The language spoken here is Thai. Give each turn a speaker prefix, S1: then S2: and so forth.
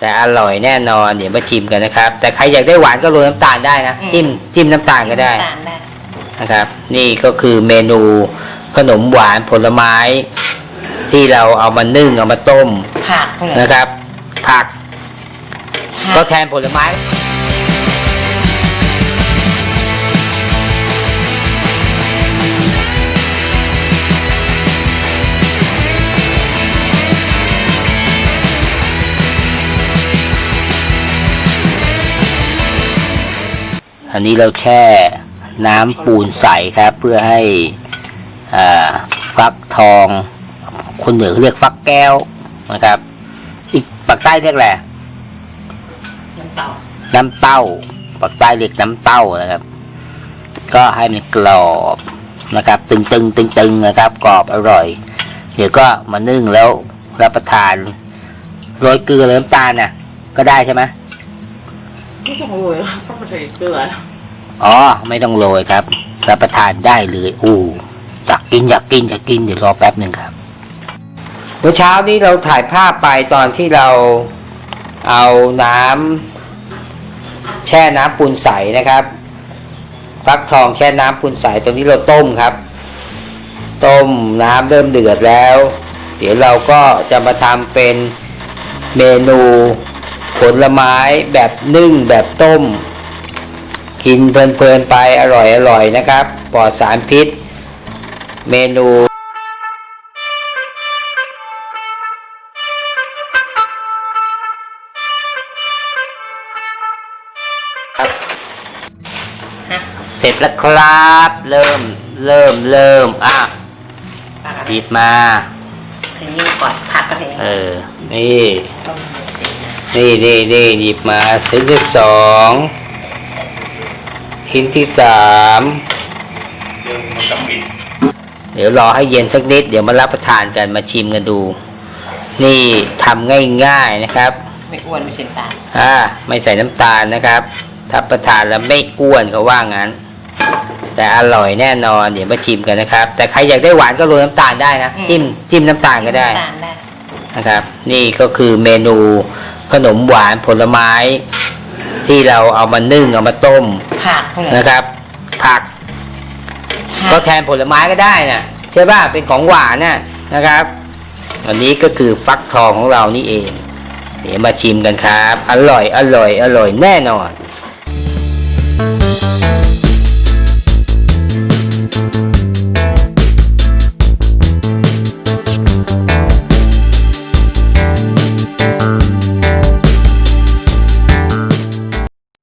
S1: แต่อร่อยแน่นอนเดี๋ยวมาชิมกันนะครับ แต่ใครอยากได้หวานก็โรยน้ำตาลได้นะ
S2: อืม
S1: จิ้มจิ้มน้ำตาลก็ได้
S2: ทานได้
S1: นะครับนี่ก็คือเมนูขนมหวานผลไม้ ที่เราเอามานึ่งเอามาต้ม
S2: ผักเนี่ย
S1: นะครับ ผัก
S2: ผั
S1: ก็
S2: ก
S1: แทนผลไม้ อันนี้เราแช่น้ำปูนใสครับ เพื่อให้ฟักทอง คนเหนือเรียกฟักแก้วนะครับ อีกปากใต้เรียกอะไร
S2: น้ำเต่า
S1: น้ำเต้าปากใต้เรียกน้ำเต้านะครับ ก็ให้มันกรอบนะครับ ตึงๆตึงๆนะครับ กรอบอร่อย เดี๋ยวก็มานึ่งแล้วรับประทานโรยเกลือหรือน้ำตาลน่ะ ก็ได้ใช่ไหม
S2: ไม่ต้องโรยต้องใส่เกลือ
S1: อ๋อ ไม่ต้องโรยครับรับประทานได้เลยอู้อยากกินอยากกินอยากกินเดี๋ยวรอแป๊บหนึ่งครับเมื่อเช้านี้เราถ่ายภาพไปตอนที่เราเอาน้ำแช่น้ำปูนใสนะครับฟักทองแช่น้ำปูนใสตรงที่เราต้มครับ ต้มน้ำเริ่มเดือดแล้ว เดี๋ยวเราก็จะมาทำเป็นเมนู ผลไม้แบบนึ่งแบบต้ม กินเพลินๆไปอร่อยๆนะครับ ปลอดสารพิษ เมนู
S2: ฮะ
S1: เสร็จแล้วครับ เริ่มเริ่มเริ่มอะ
S2: ผักอะไร
S1: หยิบมา
S2: ทีนี้ก่อนผักอะไร
S1: เออ นี่
S2: ต้มตี นะ
S1: นี่นี่นี่หยิบมาชิ้นที่สองชิ้นที่สามเดี๋ยวรอให้เย็นสักนิด เดี๋ยวมารับประทานกันมาชิมกันดู นี่ทำง่ายๆนะครับ
S2: ไม่อ้วนไม่เช่นตาล
S1: อ่าไม่ใส่น้ำตาลนะครับถ้าประทานแล้วไม่อ้วนเขาว่างั้น แต่อร่อยแน่นอนเดี๋ยวมาชิมกันนะครับ แต่ใครอยากได้หวานก็โรยน้ำตาลได้นะจิ้มจิ้มน้ำตาลก็ได้
S2: ทานได้
S1: นะครับ นี่ก็คือเมนู ขนมหวานผลไม้ ที่เราเอามานึ่งเอามาต้ม
S2: ผักนะ
S1: ครับ ผัก ก็แทนผลไม้ก็ได้นะใช่ป่ะเป็นของหวานน่ะนะครับ อันนี้ก็คือฟักทองของเรานี่เอง เดี๋ยวมาชิมกันครับ อร่อยอร่อย อร่อยแน่นอน